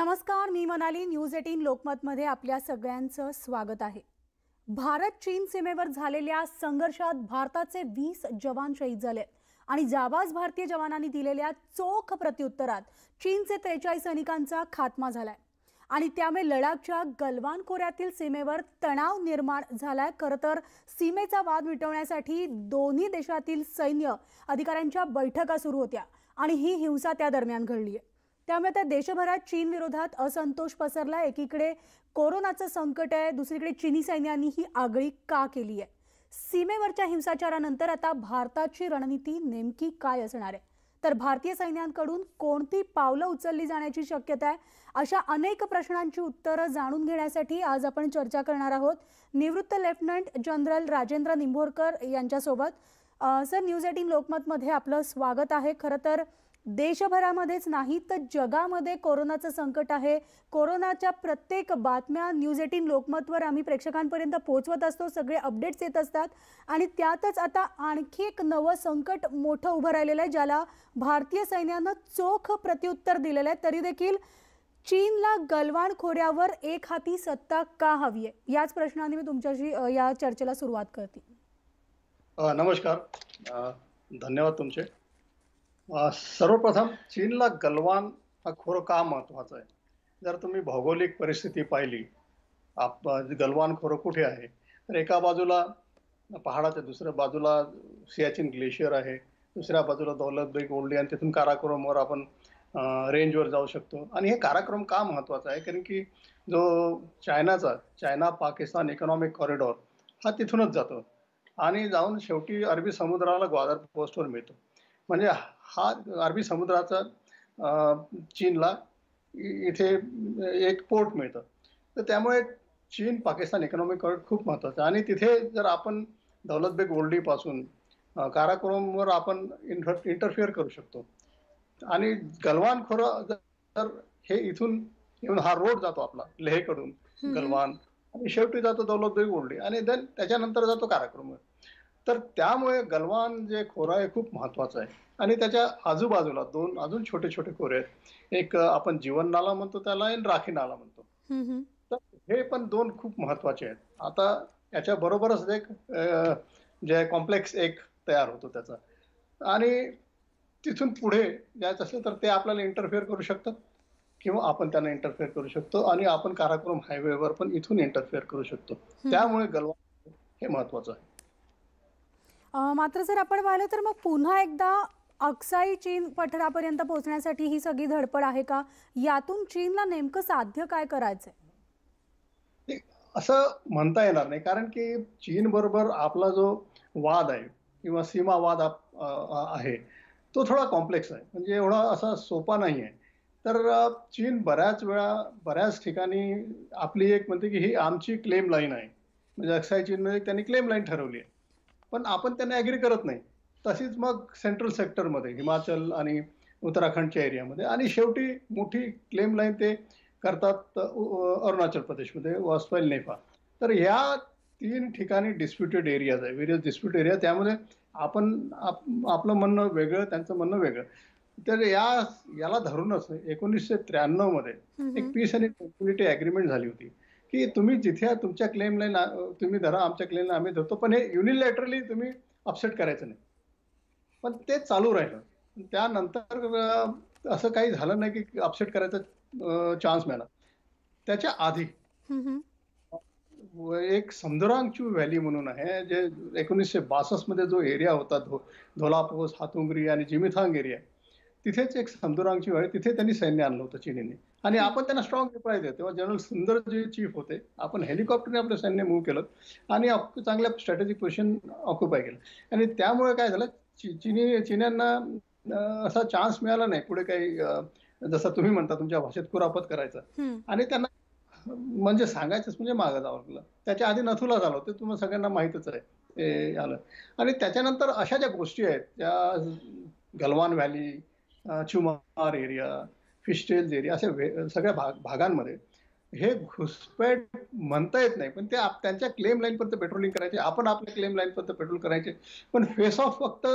नमस्कार मी Manali news eighteen लोकमतमध्ये आपल्या सगळ्यांचं स्वागत आहे. भारत चीन सीमेवर झालेल्या संघर्षात भारताचे वीस जवान शहीद झाले आणि जाबाज भारतीय जवानांनी दिलेल्या चोख प्रत्युत्तरात चीनचे त्रेचाळीस सैनिकांचा खात्मा झालाय. आणि त्यामुळे लडाखच्या गलवान खोऱ्यातील सीमेवर तणाव निर्माण झालाय. खरं तर सीमेचा वाद मिटवण्यासाठी दोन्ही देशातील सैन्य अधिकाऱ्यांच्या बैठका सुरू होत्या आणि ही हिंसा त्या दरम्यान घडली आहे त्यामुळे त्या देशभरात चीन विरोधात असंतोष पसरला एकीकडे कोरोनाचं संकट आहे दुसरीकडे चीनी सैन्याने ही आगळी का केली आहे? सीमेवरच्या हिंसाचारानंतर आता भारताची रणनीती नेमकी काय असणार आहे? तर भारतीय सैन्यांकडून कोणती पावलं उचलली जाण्याची शक्यता आहे? अशा अनेक प्रश्नांची उत्तरं जाणून घेण्यासाठी आज आपण चर्चा करणार आहोत. निवृत्त लेफ्टनंट जनरल राजेंद्र निंभोरकर यांच्यासोबत. सर न्यूज एटीन लोकमतमध्ये आपलं स्वागत आहे. खरं तर देशभरामध्येच नाही तर जगामध्ये कोरोनाचं संकट आहे. कोरोनाच्या प्रत्येक बातम्या न्यूज एटीन लोकमतवर आम्ही प्रेक्षकांपर्यंत पोहोचवत असतो. सगळे अपडेट्स येत असतात. आणि त्यातच आता आणखी एक नवं संकट मोठं उभं राहिलेलं आहे ज्याला भारतीय सैन्यानं चोख प्रत्युत्तर दिलेलं आहे. तरी देखील चीनला गलवान खोऱ्यावर एक हाती सत्ता का हवी आहे? याच प्रश्नाने मी तुमच्याशी या चर्चेला सुरुवात करते. नमस्कार. धन्यवाद तुमचे. सर्वप्रथम चीनला गलवान हा खोरं का महत्त्वाचा आहे? जर तुम्ही भौगोलिक परिस्थिती पाहिली आप गलवान खोरं कुठे आहे? तर एका बाजूला पहाडाच्या दुसऱ्या बाजूला सियाचिन ग्लेशियर आहे दुसऱ्या बाजूला दौलत बेग ओल्डी आणि तिथून काराक्रमवर आपण रेंजवर जाऊ शकतो. आणि हे काराक्रम का महत्त्वाचा आहे? कारण की जो चायनाचा चायना पाकिस्तान इकॉनॉमिक कॉरिडॉर हा तिथूनच जातो. आणि जाऊन शेवटी अरबी समुद्राला ग्वादर पोस्टवर मिळतो. म्हणजे हा अरबी समुद्राचा चीनला इथे एक पोर्ट मिळतं. तर त्यामुळे चीन पाकिस्तान इकॉनॉमिक कॉरिडॉर खूप महत्त्वाचा आहे. आणि तिथे जर आपण दौलत बेग ओल्डीपासून काराकोरमवर आपण इंटरफिअर करू शकतो. आणि गलवान खोरं जर हे इथून येऊन हा रोड जातो आपला लेहकडून गलवान. आणि शेवटी जातो दौलत बेग ओल्डी आणि देन त्याच्यानंतर जातो काराक्रमवर. तर त्यामुळे गलवान जे खोरं आहे खूप महत्वाचं आहे. आणि त्याच्या आजूबाजूला दोन अजून छोटे छोटे खोरे आहेत. एक आपण जीवन नाला म्हणतो त्याला आणि राखी नाला म्हणतो. तर हे पण दोन खूप महत्त्वाचे आहेत. आता याच्या बरोबरच एक जे कॉम्प्लेक्स एक तयार होतो त्याचा. आणि तिथून पुढे जायचं असेल तर ते आपल्याला इंटरफेअर करू शकतात. किंवा आपण त्यांना इंटरफेअर करू शकतो. आणि आपण काराकोरम हायवेवर पण इथून इंटरफेअर करू शकतो. त्यामुळे गलवान हे महत्वाचं आहे. मात्र जर आपण पाहिलं तर मग पुन्हा एकदा अक्साई चीन पठारापर्यंत पोहोचण्यासाठी ही सगळी धडपड आहे का? यातून चीनला नेमकं साध्य काय करायचंय? असं म्हणता येणार नाही कारण की चीन बरोबर आपला जो वाद आहे किंवा सीमावाद आप- आहे तो थोडा कॉम्प्लेक्स आहे. म्हणजे एवढा असा सोपा नाही आहे तर चीन बऱ्याच वेळा बऱ्याच ठिकाणी आपली एक म्हणते की ही आमची क्लेम लाईन आहे. म्हणजे अक्साई चीनमध्ये त्यांनी क्लेम लाईन ठरवली आहे. पण आपण त्यांना ॲग्री करत नाही. तशीच मग सेंट्रल सेक्टरमध्ये हिमाचल आणि उत्तराखंडच्या एरियामध्ये आणि शेवटी मोठी क्लेम लाईन ते करतात अरुणाचल प्रदेशमध्ये वासवाईल नेपाळ. तर ह्या तीन ठिकाणी डिस्प्युटेड एरियाज आहे व्हेरियस डिस्प्युट एरिया त्यामध्ये आपण आप- आपलं म्हणणं वेगळं त्यांचं म्हणणं वेगळं. तर या याला धरूनच एकोणीसशे त्र्याण्णवमध्ये एक पीस आणि ट्रँक्विलिटी अग्रीमेंट झाली होती. की तुम्ही जिथे तुमच्या क्लेम लाईन तुम्ही धरा आमच्या क्लेम लाईन आम्ही धरतो. पण हे युनिलॅटरली तुम्ही अपसेट करायचं नाही. पण ते चालू राहिलं. त्यानंतर असं काही झालं नाही की अपसेट करायचा चान्स मिळाला. त्याच्या आधी एक समदुरांगचू व्हॅली म्हणून आहे जे एकोणीसशे बासष्टमध्ये जो एरिया होता धो धोलापोस हातुंगरी आणि जिमिथांग एरिया तिथेच एक समदुरांगची व्हॅली तिथे त्यांनी सैन्य आणलं होतं चीनीने. आणि आपण त्यांना स्ट्रॉंग रिप्लाय दिला तेव्हा जनरल सुंदर जे चीफ होते. आपण हेलिकॉप्टरने आपलं सैन्य मूव्ह केलं. आणि चांगल्या स्ट्रॅटेजिक पोझिशन ऑक्युपाय केलं. आणि त्यामुळे काय झालं? ची- चीनी चीन्यांना असा चान्स मिळाला नाही. पुढे काही जसं तुम्ही म्हणता तुमच्या भाषेत कुरापत करायचं. आणि त्यांना म्हणजे सांगायचंच म्हणजे मागं जावं लागलं. त्याच्या आधी नथुला झालं ते तुम्हाला सगळ्यांना माहीतच आहे. ते आलं आणि त्याच्यानंतर अशा ज्या गोष्टी आहेत त्या Galwan valley Chumar area fishtails area अशा वे- सगळ्या भाग भागांमध्ये. हे घुसपैठ म्हणता येत नाही पण ते त्यांच्या क्लेम लाईनपर्यंत पेट्रोलिंग करायचे आपण आपल्या क्लेम लाईनपर्यंत पेट्रोल करायचे. पण फेस ऑफ फक्त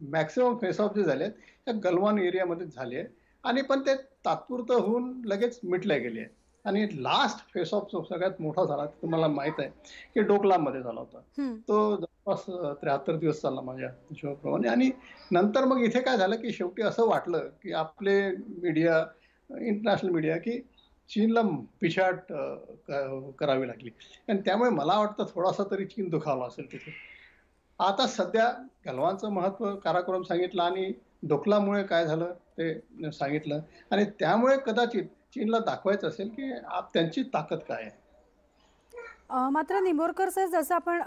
मॅक्सिमम फेस ऑफ जे झाले आहेत त्या गलवान एरियामध्ये झाले. आहे आणि पण ते तात्पुरतं होऊन लगेच मिटले गेले. आहे आणि लास्ट फेस ऑफ जो सगळ्यात मोठा झाला तुम्हाला माहीत आहे की डोकलाममध्ये झाला होता. तो जवळपास त्र्याहत्तर दिवस चालला माझ्या हिशोबाप्रमाणे. आणि नंतर मग इथे काय झालं की शेवटी असं वाटलं की आपले मीडिया इंटरनॅशनल मीडिया की चीनला पिछाट करावी लागली. आणि त्यामुळे मला वाटतं थोडासा तरी चीन दुखावला असेल तिथे. आता सध्या गलवानचं महत्त्व काराकोरम सांगितलं आणि डोकलामुळे काय झालं ते सांगितलं. आणि त्यामुळे कदाचित चीनला दाखवायचं असेल की त्यांची ताकद काय आहे? मात्र निंबोरकर सर जसं आपण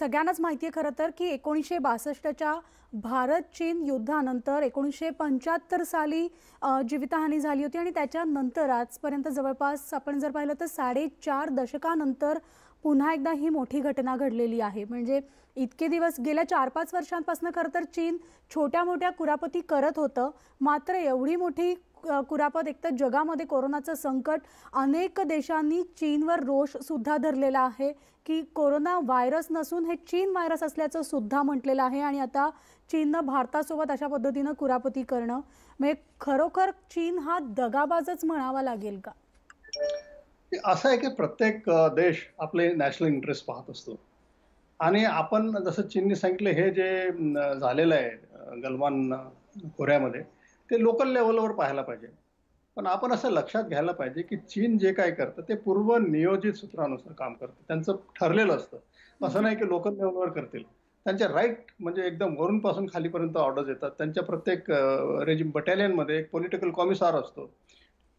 सगळ्यांनाच माहिती आहे खरं तर की एकोणीसशे बासष्टच्या भारत चीन युद्धानंतर एकोणीसशे पंच्याहत्तर साली जीवितहानी झाली होती आणि त्याच्यानंतर आजपर्यंत जवळपास आपण जर पाहिलं तर साडेचार दशकानंतर पुन्हा एकदा ही मोठी घटना घडलेली आहे. म्हणजे इतके दिवस गेल्या चार पाच वर्षांपासून खरं तर चीन छोट्या मोठ्या कुरापती करत होतं. मात्र एवढी मोठी कुरापत एकतर जगामध्ये कोरोनाचं संकट अनेक देशांनी चीनवर रोष सुद्धा धरलेला आहे की कोरोना व्हायरस नसून हे चीन व्हायरस असल्याचं सुद्धा म्हटलेलं आहे आणि आता चीननं भारतासोबत अशा पद्धतीनं कुरापती करणं. म्हणजे खरोखर चीन हा दगाबाजच म्हणावा लागेल का? असं आहे की प्रत्येक देश आपले नॅशनल इंटरेस्ट पाहत असतो. आणि आपण जसं चीनने सांगितलं हे जे झालेलं आहे गलवान खोऱ्यामध्ये ते लोकल लेवलवर पाहायला पाहिजे. पण आपण असं लक्षात घ्यायला पाहिजे की चीन जे काय करतं ते पूर्व नियोजित सूत्रानुसार काम करतं. त्यांचं ठरलेलं असतं. असं नाही की लोकल लेवलवर करतील. त्यांच्या राईट म्हणजे एकदम वरून पासून खालीपर्यंत ऑर्डर्स येतात. त्यांच्या प्रत्येक रेजिम बटालियनमध्ये एक पॉलिटिकल कॉमिसार असतो.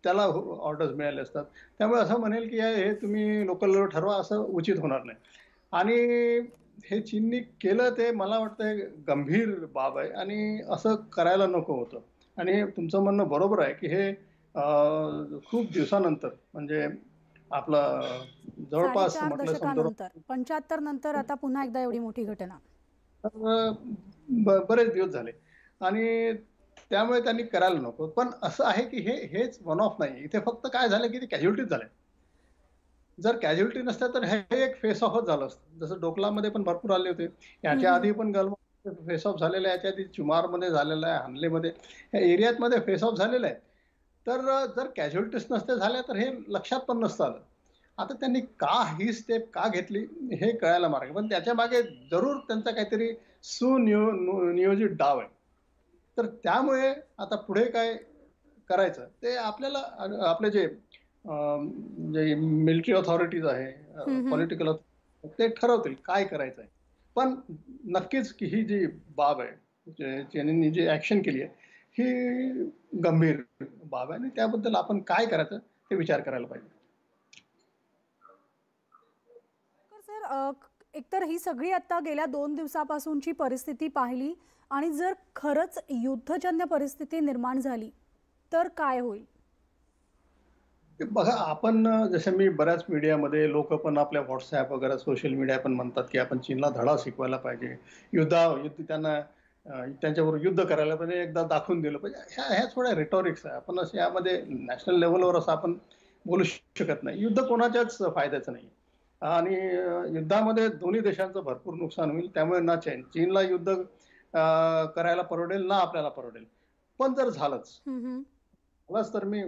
त्याला हो, ऑर्डर्स मिळाले असतात. त्यामुळे असं म्हणेल की हे तुम्ही लोकल लेवल ठरवा असं उचित होणार नाही. आणि हे चीननी केलं ते मला वाटतं गंभीर बाब आहे. आणि असं करायला नको होतं. आणि तुमचं म्हणणं बरोबर आहे की हे खूप दिवसानंतर म्हणजे आपलं जवळपास पंच्याहत्तर नंतर आता पुन्हा एकदा एवढी मोठी घटना. बरेच दिवस झाले. आणि त्यामुळे त्यांनी करायला नको. पण असं आहे की हे हेच वन ऑफ नाही. इथे फक्त काय झालं की ते कॅज्युलिटीज झाल्या जर कॅज्युलिटी नसत्या तर हे एक फेस ऑफच झालं असतं. जसं डोकलामध्ये पण भरपूर आले होते. याच्या. आधी पण गलवा फेस ऑफ झालेला आहे याच्या आधी चुमारमध्ये झालेला आहे हानलेमध्ये या फेस ऑफ झालेला आहे. तर जर कॅज्युलिटीज नसत्या झाल्या तर हे लक्षात पण नसतं आलं. आता त्यांनी का ही स्टेप का घेतली हे कळायला मार्ग. पण त्याच्यामागे जरूर त्यांचा काहीतरी सुनियो नियोजित डाव आहे. तर त्यामुळे आता पुढे काय करायचं? ते आपल्याला आपले जे जे मिलिटरी ऑथॉरिटीज आहे. पॉलिटिकल ते ठरवतील काय करायचं आहे पण नक्कीच की ही जी बाब आहे जे जी ऍक्शन केली आहे ही गंभीर बाब आहे आणि त्याबद्दल आपण काय करायचं ते विचार करायला पाहिजे. तर सर एकतर ही सगळी आता गेल्या दोन दिवसापासूनची परिस्थिती पाहिली आणि जर खरंच युद्धजन्य परिस्थिती निर्माण झाली तर काय होईल? बघा आपण जसं मी बऱ्याच मीडियामध्ये लोक पण आपल्या व्हॉट्सॲप वगैरे सोशल मीडिया पण म्हणतात की आपण चीनला धडा शिकवायला पाहिजे. युद्धा युद्ध त्यांना त्यांच्यावर त्यांच्याबरोबर युद्ध करायला पाहिजे एकदा दाखवून दिलं पाहिजे. ह्या ह्या थोड्या रिटॉरिक्स आहे. आपण असं यामध्ये नॅशनल लेवलवर असं आपण बोलू शकत नाही. युद्ध कोणाच्याच फायद्याचं नाही. आणि युद्धामध्ये दोन्ही देशांचं भरपूर नुकसान होईल. त्यामुळे ना चीन चीनला युद्ध करायला परवडेल ना आपल्याला परवडेल. पण जर झालंच मलाच तर मी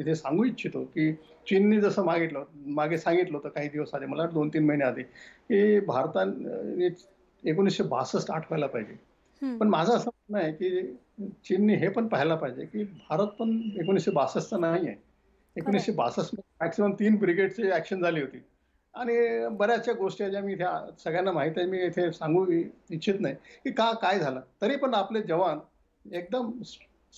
इथे सांगू इच्छितो की चीननी जसं मागितलं मागे सांगितलं होतं काही दिवस आधी मला दोन तीन महिने आधी की भारताने एकोणीसशे बासष्ट आठवायला पाहिजे. पण माझं असं म्हणणं आहे की चीनने हे पण पाहायला पाहिजे की भारत पण एकोणीसशे बासष्टचा नाही आहे. एकोणीसशे बासष्ट मॅक्सिमम तीन ब्रिगेडची ऍक्शन झाली होती. आणि बऱ्याचशा गोष्टी ज्या मी इथे सगळ्यांना माहीत आहे मी इथे सांगू इच्छित नाही की का काय झालं. तरी पण आपले जवान एकदम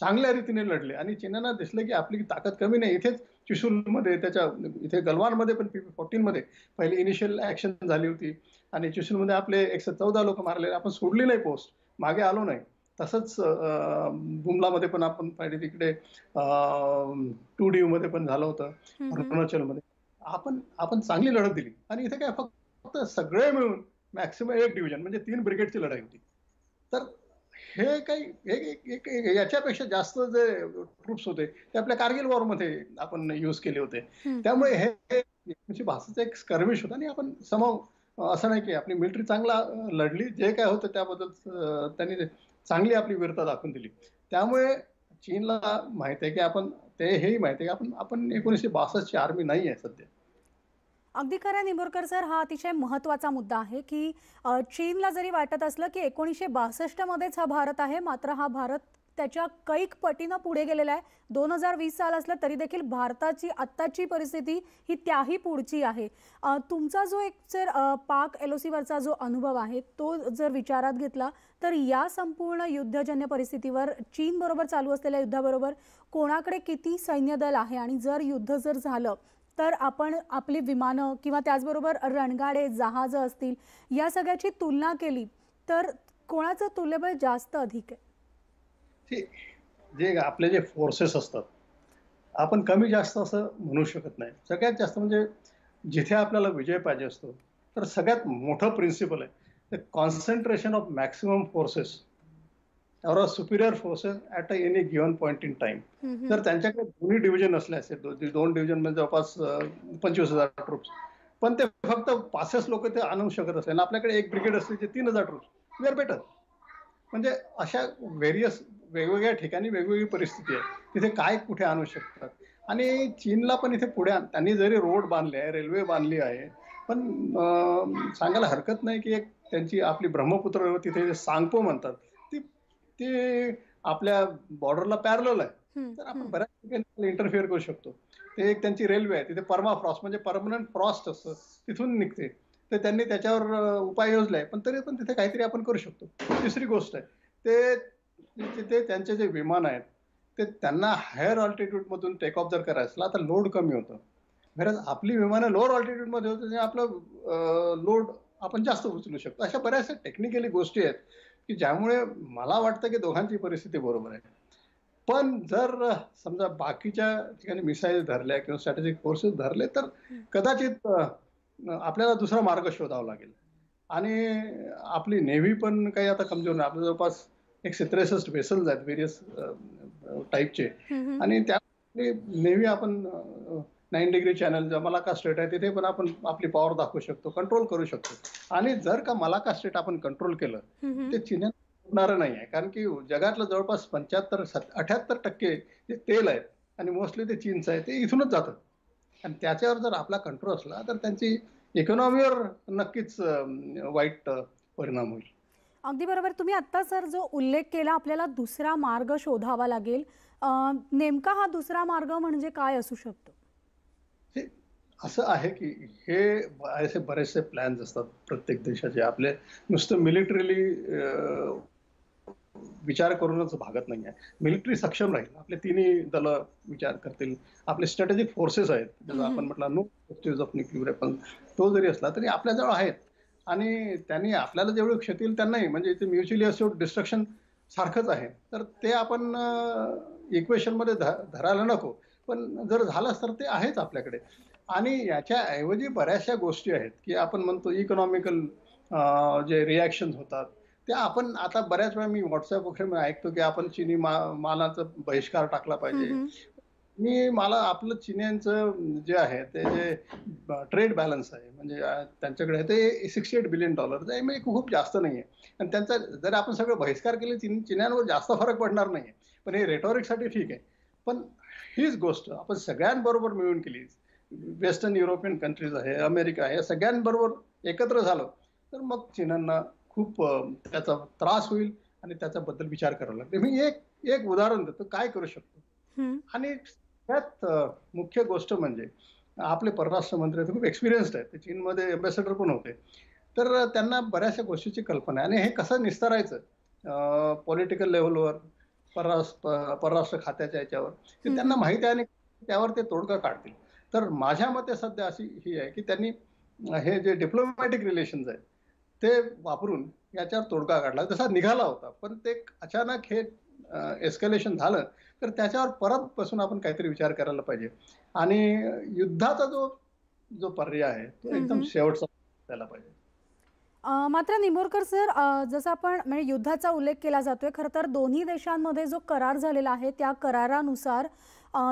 चांगल्या रीतीने लढले. आणि चीनांना दिसलं की आपली ताकद कमी नाही. इथेच चिशूलमध्ये त्याच्या इथे गलवानमध्ये पण पीपी फोर्टीन मध्ये पहिली इनिशियल ऍक्शन झाली होती. आणि चिशूलमध्ये आपले एकशे चौदा लोक मारले. आपण सोडली नाही पोस्ट मागे आलो नाही. तसंच बुमलामध्ये पण आपण पाहिजे तिकडे टू डी मध्ये पण झालं होतं. अरुणाचलमध्ये. आपण आपण चांगली लढत दिली. आणि इथे काय फक्त सगळे मिळून मॅक्सिमम एक डिव्हिजन म्हणजे तीन ब्रिगेडची लढाई होती. तर हे काही याच्यापेक्षा जास्त जे ट्रुप्स होते ते आपल्या कारगिल वॉरमध्ये आपण युज केले होते. त्यामुळे हे एकोणीसशे बासष्टचं एक स्कर्विश होतं आणि आपण समाव असं नाही की आपली मिलिटरी चांगला लढली. जे काय होतं त्याबद्दल त्यांनी चांगली आपली वीरता दाखवून दिली. त्यामुळे चीनला माहीत आहे की आपण ते हेही माहिती आहे की आपण आपण एकोणीसशे बासष्टची आर्मी नाही आहे सध्या. अगदी खरं निंबोरकर सर हा अतिशय महत्त्वाचा मुद्दा आहे की चीनला जरी वाटत असलं की एकोणीसशे बासष्टमध्येच हा भारत आहे मात्र हा भारत त्याच्या कैक पटीनं पुढे गेलेला आहे. दोन हजार वीस साल असलं तरी देखील भारताची आत्ताची परिस्थिती ही त्याही पुढची आहे. तुमचा जो एक जर पाक एल ओ सीवरचा जो अनुभव आहे तो जर विचारात घेतला तर या संपूर्ण युद्धजन्य परिस्थितीवर चीनबरोबर चालू असलेल्या युद्धाबरोबर कोणाकडे किती सैन्यदल आहे? आणि जर युद्ध जर झालं तर आपण आपली विमानं किंवा त्याचबरोबर रणगाडे जहाजं असतील या सगळ्याची तुलना केली तर कोणाचं तुल्यबळ जास्त अधिक आहे? जे आपले जे फोर्सेस असतात आपण कमी जास्त असं म्हणू शकत नाही. सगळ्यात जास्त म्हणजे जिथे आपल्याला विजय पाहिजे असतो तर सगळ्यात मोठं प्रिन्सिपल आहे कॉन्सन्ट्रेशन ऑफ मॅक्सिमम फोर्सेस और a superior forces at a any given point in time तर त्यांच्याकडे दोन्ही डिव्हिजन असले असते दोन डिव्हिजन म्हणजे जवळपास पंचवीस हजार ट्रुप्स पण ते फक्त पाचच लोक ते आणू शकत असले. आणि आपल्याकडे एक ब्रिगेड असते जे तीन हजार ट्रुप्स वी आर बेटर म्हणजे अशा व्हेरियस वेगवेगळ्या ठिकाणी वेगवेगळी परिस्थिती आहे. तिथे काय कुठे आणू शकतात? आणि चीनला पण इथे पुढे त्यांनी जरी रोड बांधले आहे रेल्वे बांधली आहे पण सांगायला हरकत नाही की एक त्यांची आपली ब्रह्मपुत्र तिथे सांगपो म्हणतात. ती आपल्या बॉर्डरला पॅरल आहे. तर आपण. बऱ्याच ठिकाणी इंटरफिअर करू शकतो. ते एक त्यांची रेल्वे आहे तिथे परमा फ्रॉस्ट म्हणजे परमनंट फ्रॉस्ट असतं तिथून निघते. तर त्यांनी त्याच्यावर उपाय योजलाय पण तरी पण तिथे काहीतरी आपण करू शकतो. तिसरी गोष्ट आहे ते तिथे त्यांचे जे विमान आहेत ते त्यांना हायर ऑल्टिट्यूड मधून टेक ऑफ जर करायचं असला तर लोड कमी होतं. खरंच आपली विमानं लोअर ऑल्टिट्यूडमध्ये होतं आपलं लोड आपण जास्त उचलू शकतो. अशा बऱ्याचशा टेक्निकली गोष्टी आहेत. की ज्यामुळे मला वाटतं की दोघांची परिस्थिती बरोबर आहे. पण जर समजा बाकीच्या ठिकाणी मिसाईल धरल्या किंवा स्ट्रॅटेजिक फोर्सेस धरले तर कदाचित आपल्याला दुसरा मार्ग शोधावा लागेल. आणि आपली नेव्ही पण काही आता कमजोर नाही. आपल्या जवळपास एकशे त्रेसष्ट वेसल्स आहेत व्हेरियस टाईपचे. आणि त्या नेव्ही आपण नाईन डिग्री चॅनल जे मलाका स्टेट आहे तिथे पण आपण आपली पॉवर दाखवू शकतो कंट्रोल करू शकतो. आणि जर का मलाका स्टेट आपण कंट्रोल केलं. ते चीन होणार नाही आहे. कारण की जगातलं जवळपास पंच्याहत्तर अठ्याहत्तर टक्के जे तेल आहे आणि मोस्टली ते चीनचं आहे ते इथूनच जातं. आणि त्याच्यावर जर आपला कंट्रोल असला तर त्यांची इकॉनॉमीवर नक्कीच वाईट परिणाम होईल. अगदी बरोबर. तुम्ही आत्ता सर जो उल्लेख केला आपल्याला दुसरा मार्ग शोधावा लागेल. नेमका हा दुसरा मार्ग म्हणजे काय असू शकतो? असं आहे की हे असे बरेचसे प्लॅन्स असतात प्रत्येक देशाचे. आपले नुसतं मिलिटरीली विचार करूनच भागत नाही आहे मिलिटरी सक्षम राहील. आपले तिन्ही दल विचार करतील. आपले स्ट्रॅटेजिक फोर्सेस आहेत. जसं. आपण म्हटलं नो ऑफ न्यूक्लिअर वेपन तो जरी असला तरी आपल्याजवळ आहेत. आणि त्यांनी आपल्याला जेवढे क्षती येईल त्यांनाही. म्हणजे इथे म्युच्युअली असोड डिस्ट्रक्शन सारखंच आहे. तर ते आपण इक्वेशनमध्ये ध- धरायला नको. पण जर झालंच तर ते आहेच आपल्याकडे. आणि याच्या ऐवजी बऱ्याचशा गोष्टी आहेत की आपण म्हणतो इकॉनॉमिकल जे रिॲक्शन होतात ते आपण आता बऱ्याच वेळा मी व्हॉट्सअप वगैरे ऐकतो की आपण चिनी मा मालाचा बहिष्कार टाकला पाहिजे. मी मला आपलं चिन्यांचं जे आहे ते जे ट्रेड बॅलन्स आहे म्हणजे त्यांच्याकडे ते सिक्स्टी एट बिलियन डॉलर आहे म्हणजे खूप जास्त नाही आहे आणि त्यांचा जर आपण सगळं बहिष्कार केले चिन चिन्यांवर जास्त फरक पडणार नाही पण हे रेटॉरिकसाठी ठीक आहे. पण हीच गोष्ट आपण सगळ्यांबरोबर मिळून केली. वेस्टर्न युरोपियन कंट्रीज आहे अमेरिका आहे या सगळ्यांबरोबर एकत्र झालं तर मग चीनांना खूप त्याचा त्रास होईल आणि त्याच्याबद्दल विचार करावा लागेल. मी एक एक उदाहरण देतो काय करू शकतो. आणि अ, मुख्य गोष्ट म्हणजे आपले परराष्ट्र मंत्री खूप एक्सपिरियन्स्ड आहेत ते चीनमध्ये अम्बॅसेडर पण होते. तर त्यांना बऱ्याचशा गोष्टीची कल्पना आहे. आणि हे कसं निस्तारायचं? पॉलिटिकल लेवलवर परराष्ट्र परराष्ट्र खात्याच्या याच्यावर. ते. त्यांना माहिती आहे आणि त्यावर ते तोडगा काढतील. तर माझ्या मते सध्या अशी ही आहे की त्यांनी हे जे डिप्लोमॅटिक रिलेशन्स आहेत ते वापरून याच्यावर तोडगा काढला. जसा निघाला होता पण ते अचानक हे एस्कलेशन झालं तर त्याच्यावर परत बसून आपण काहीतरी विचार करायला पाहिजे. आणि युद्धाचा जो जो पर्याय आहे तो एकदम. शेवटचा द्यायला पाहिजे. मात्र निंबोरकर सर जसं आपण म्हणजे युद्धाचा उल्लेख केला जातोय खरं तर दोन्ही देशांमध्ये जो करार झालेला आहे त्या करारानुसार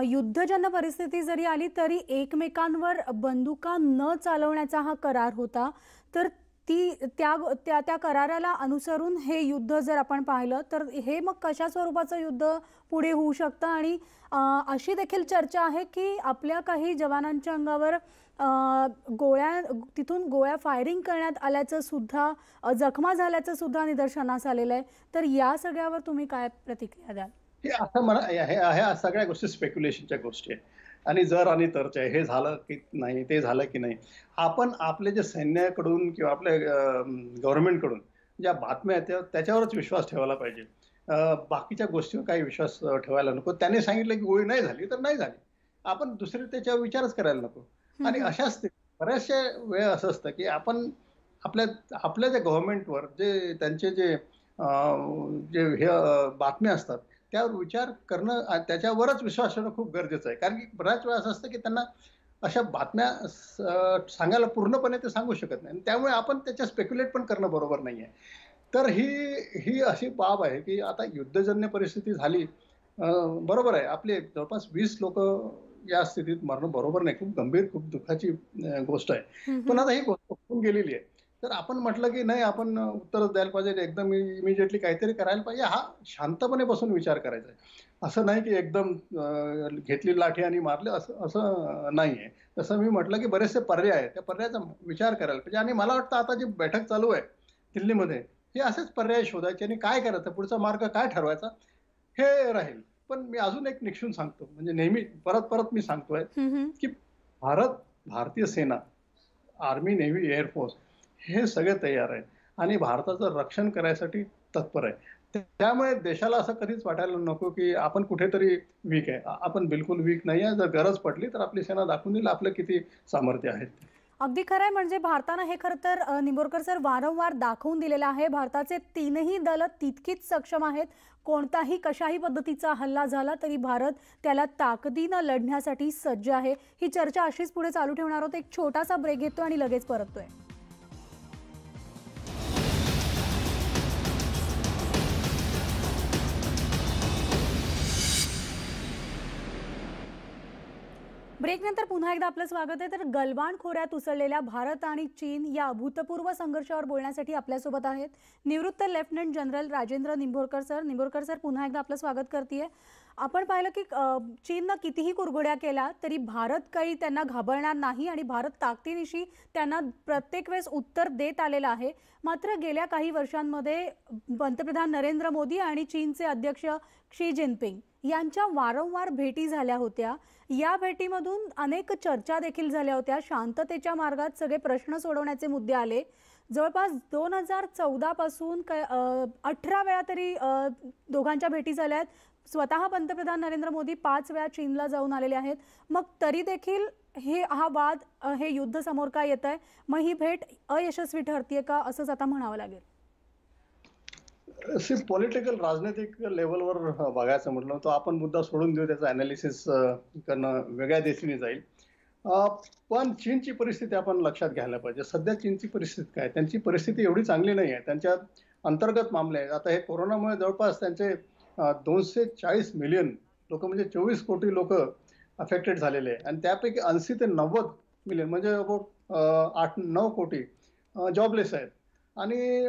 युद्धजन्य परिस्थिती जरी आली तरी एकमेकांवर बंदुका न चालवण्याचा हा करार होता. तर ती त्या त्या त्या कराराला अनुसरून हे युद्ध जर आपण पाहिलं तर हे मग कशा स्वरूपाचं युद्ध पुढे होऊ शकतं? आणि अशी देखील चर्चा आहे की आपल्या काही जवानांच्या अंगावर गोळ्या तिथून गोळ्या फायरिंग करण्यात आल्याचं सुद्धा जखमा झाल्याचं सुद्धा निदर्शनास आलेलं आहे. तर या सगळ्यावर तुम्ही काय प्रतिक्रिया द्याल? हे असं म्हणा हे ह्या सगळ्या गोष्टी स्पेक्युलेशनच्या गोष्टी आहेत. आणि जर आणि तरच्या आहे. हे झालं की नाही ते झालं की नाही. आपण आपले जे सैन्याकडून किंवा आपल्या गव्हर्नमेंटकडून ज्या बातम्या आहेत त्या- त्याच्यावरच विश्वास ठेवायला पाहिजे. बाकीच्या गोष्टीवर काही विश्वास ठेवायला नको. त्याने सांगितलं की गोळी नाही झाली तर नाही झाली. आपण दुसरे त्याच्यावर विचारच करायला नको. आणि. अशाच बऱ्याचशा वेळ असं असतं की आपण आपल्या आपल्या ज्या गव्हर्नमेंटवर जे त्यांचे जे जे हे बातम्या असतात त्यावर विचार करणं त्याच्यावरच विश्वास ठेवणं खूप गरजेचं आहे. कारण की बऱ्याच वेळा असं असतं की त्यांना अशा बातम्या सांगायला पूर्णपणे ते सांगू शकत नाही. आणि त्यामुळे आपण त्याच्या स्पेक्युलेट पण करणं बरोबर नाही आहे तर ही ही अशी बाब आहे की आता युद्धजन्य परिस्थिती झाली बरोबर आहे. आपले जवळपास वीस लोक या स्थितीत मरणं बरोबर नाही. खूप गंभीर खूप दुःखाची गोष्ट आहे. पण आता ही गोष्ट होऊन गेलेली आहे. तर आपण म्हटलं की नाही आपण उत्तरच द्यायला पाहिजे. एकदम इमिजिएटली काहीतरी करायला पाहिजे. हा शांतपणे बसून विचार करायचा आहे. असं नाही की एकदम घेतली लाठी आणि मारले असं असं नाही आहे तसं मी म्हटलं की बरेचसे पर्याय आहेत. त्या पर्यायाचा विचार करायला पाहिजे. आणि मला वाटतं आता जी बैठक चालू आहे दिल्लीमध्ये हे असेच पर्याय शोधायचे आणि काय करायचं? पुढचा मार्ग काय ठरवायचा? हे राहील. पण मी अजून एक निक्षून सांगतो. म्हणजे नेहमी परत परत मी सांगतोय हम्म. भारत भारतीय सेना आर्मी नेव्ही एअरफोर्स हे सगळे तयार आहे. आणि भारताचं रक्षण करायसाठी तत्पर आहे. त्यामुळे देशाला असं कधीच वाटायला नको की आपण कुठेतरी वीक आहे. आपण बिलकुल वीक नाही आहे. जर गरज पडली तर आपली सेना दाखवून देईल आपलं किती सामर्थ्य आहे. अगदी खरं आहे. म्हणजे भारतानं हे खरं तर निंबोरकर सर वारंवार दाखवून दिलेलं आहे. भारताचे तीनही दल तितकीच सक्षम आहेत. कोणताही कशाही पद्धतीचा हल्ला झाला तरी भारत त्याला ताकदीनं लढण्यासाठी सज्ज आहे. ही चर्चा अशीच पुढे चालू ठेवणार आहोत. एक छोटासा ब्रेक घेतो आणि लगेच परततोय. ब्रेकनंतर पुन्हा एकदा आपलं स्वागत आहे. तर गलवान खोऱ्यात उसळलेल्या भारत आणि चीन या अभूतपूर्व संघर्षावर बोलण्यासाठी आपल्यासोबत आहेत. निवृत्त lieutenant general Rajendra Nimbhorkar sir. Nimbhorkar sir पुन्हा एकदा आपलं स्वागत करते आपण पाहिलं की चीननं कितीही कुरघोड्या केल्या तरी भारत काही त्यांना घाबरणार नाही आणि भारत ताकदीनिशी त्यांना प्रत्येक वेळेस उत्तर देत आलेलं आहे. मात्र गेल्या काही वर्षांमध्ये पंतप्रधान नरेंद्र मोदी आणि चीनचे अध्यक्ष शी जिनपिंग यांच्या वारंवार भेटी झाल्या होत्या. या भेटीमधून अनेक चर्चा देखील झाल्या होत्या. शांततेच्या मार्गात सगळे प्रश्न सोडवण्याचे मुद्दे आले. जवळपास दोन हजार चौदापासून क अठरा वेळा तरी दोघांच्या भेटी झाल्या आहेत. स्वतः पंतप्रधान नरेंद्र मोदी पाच वेळा चीनला जाऊन आलेले आहेत. मग तरी देखील हे हा वाद हे युद्ध समोर का येत आहे मग ही भेट अयशस्वी ठरतीये का? असंच आता म्हणावं लागेल. पॉलिटिकल राजनैतिक लेवलवर बघायचं म्हटलं तर आपण मुद्दा सोडून देऊ त्याचं अनालिसिस करणं वेगळ्या दिशेने जाईल. पण चीनची परिस्थिती आपण लक्षात घ्यायला पाहिजे. सध्या चीनची परिस्थिती काय? त्यांची परिस्थिती एवढी चांगली नाही आहे त्यांच्या अंतर्गत मामले आहेत. आता हे कोरोनामुळे जवळपास त्यांचे दोनशे चाळीस मिलियन लोक म्हणजे चोवीस कोटी लोक अफेक्टेड झालेले आहे आणि त्यापैकी ऐंशी ते नव्वद मिलियन म्हणजे अबाउट आठ नऊ कोटी जॉबलेस आहेत. आणि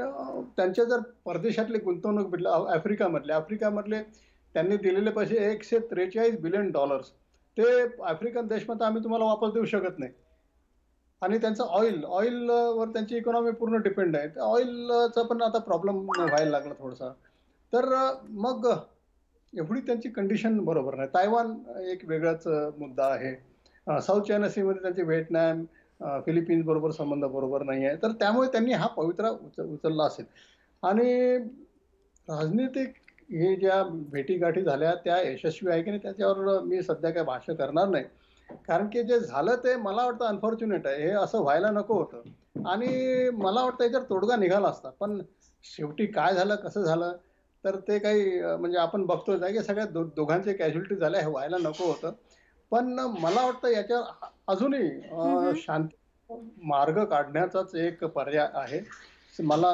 त्यांच्या जर परदेशातले गुंतवणूक भेटलं आफ्रिकामधले आफ्रिकामधले त्यांनी दिलेले पैसे एकशे त्रेचाळीस बिलियन डॉलर्स ते आफ्रिकन देशमध्ये आम्ही तुम्हाला वापस देऊ शकत नाही. आणि त्यांचं ऑइल ऑइल वर त्यांची इकॉनॉमी पूर्ण डिपेंड आहे. ऑइलचा पण आता प्रॉब्लेम व्हायला लागला थोडासा. तर मग एवढी त्यांची कंडिशन बरोबर नाही. तायवान एक वेगळाच मुद्दा आहे. साऊथ चायना सीमध्ये त्यांचे व्हिएतनाम फिलिपिन्स बरोबर संबंध बरोबर नाही आहे. तर त्यामुळे त्यांनी हा पवित्रा उच उचलला असेल. आणि राजनीतिक हे ज्या भेटीगाठी झाल्या त्या यशस्वी आहे की नाही त्याच्यावर मी सध्या काय भाष्य करणार नाही. कारण की जे झालं ते मला वाटतं अनफॉर्च्युनेट आहे. हे असं व्हायला नको होतं. आणि मला वाटतं याच्यावर तोडगा निघाला असता. पण शेवटी काय झालं कसं झालं तर ते काही म्हणजे आपण बघतोच आहे की सगळ्या दो दोघांचे कॅज्युलिटी झाल्या हे व्हायला नको होतं. पण मला वाटतं याच्यावर अजूनही. शांती मार्ग काढण्याचाच एक पर्याय आहे. मला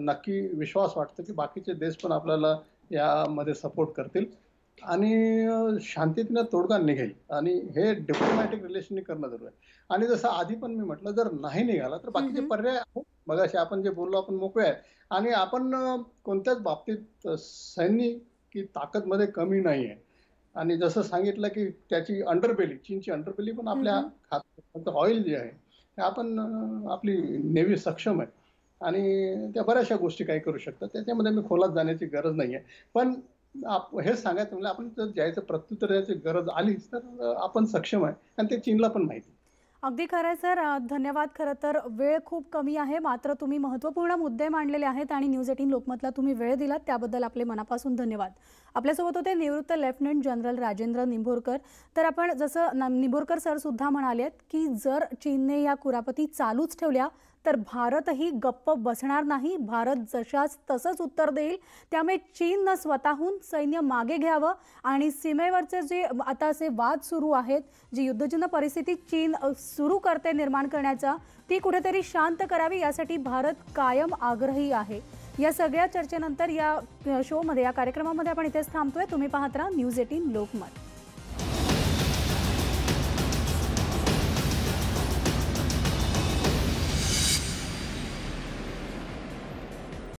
नक्की विश्वास वाटतो की बाकीचे देश पण आपल्याला यामध्ये सपोर्ट करतील. आणि शांततेनं तोडगा निघेल. आणि हे डिप्लोमॅटिक रिलेशन करणं जरूर आहे. आणि जसं आधी पण मी म्हटलं जर नाही निघाला तर बाकीचे. पर्याय आहेत. मगाशी आपण जे बोललो आपण मोकळे आहे. आणि आपण कोणत्याच बाबतीत सैनिकी ताकदमध्ये कमी नाही आहे आणि जसं सांगितलं की त्याची अंडरबेली चीनची अंडरबेली पण आपल्या. खात ऑइल जे आहे ते आपण आपली नेव्ही सक्षम आहे आणि त्या बऱ्याचशा गोष्टी काही करू शकतात त्याच्यामध्ये मी खोलात जाण्याची गरज नाही आहे पण आप- हेच सांगायचं म्हणजे आपण जर द्यायचं प्रत्युत्तर द्यायची गरज आलीच तर आपण सक्षम आहे आणि ते चीनला पण माहिती आहे. अगदी खरं आहे सर. धन्यवाद. खरं तर वेळ खूप कमी आहे. मात्र तुम्ही महत्त्वपूर्ण मुद्दे मांडलेले आहेत आणि न्यूज एटीन लोकमतला तुम्ही वेळ दिलात. त्याबद्दल आपले मनापासून धन्यवाद. आपल्यासोबत होते निवृत्त लेफ्टनंट जनरल राजेंद्र निंभोरकर तर आपण जसं निंभोरकर सर सुद्धा म्हणालेत की जर चीनने या कुरापती चालूच ठेवल्या तर भारतही गप्प बसणार नाही. भारत जशाच तसंच उत्तर देईल. त्यामुळे चीननं स्वतःहून सैन्य मागे घ्यावं आणि सीमेवरचे जे आता असे वाद सुरू आहेत जी युद्धजन्य परिस्थिती चीन सुरू करते निर्माण करण्याचा ती कुठेतरी शांत करावी यासाठी भारत कायम आग्रही आहे. या सगळ्या चर्चेनंतर या शोमध्ये या कार्यक्रमामध्ये आपण इथेच थांबतोय. तुम्ही पाहत राहा न्यूज एटीन लोकमत.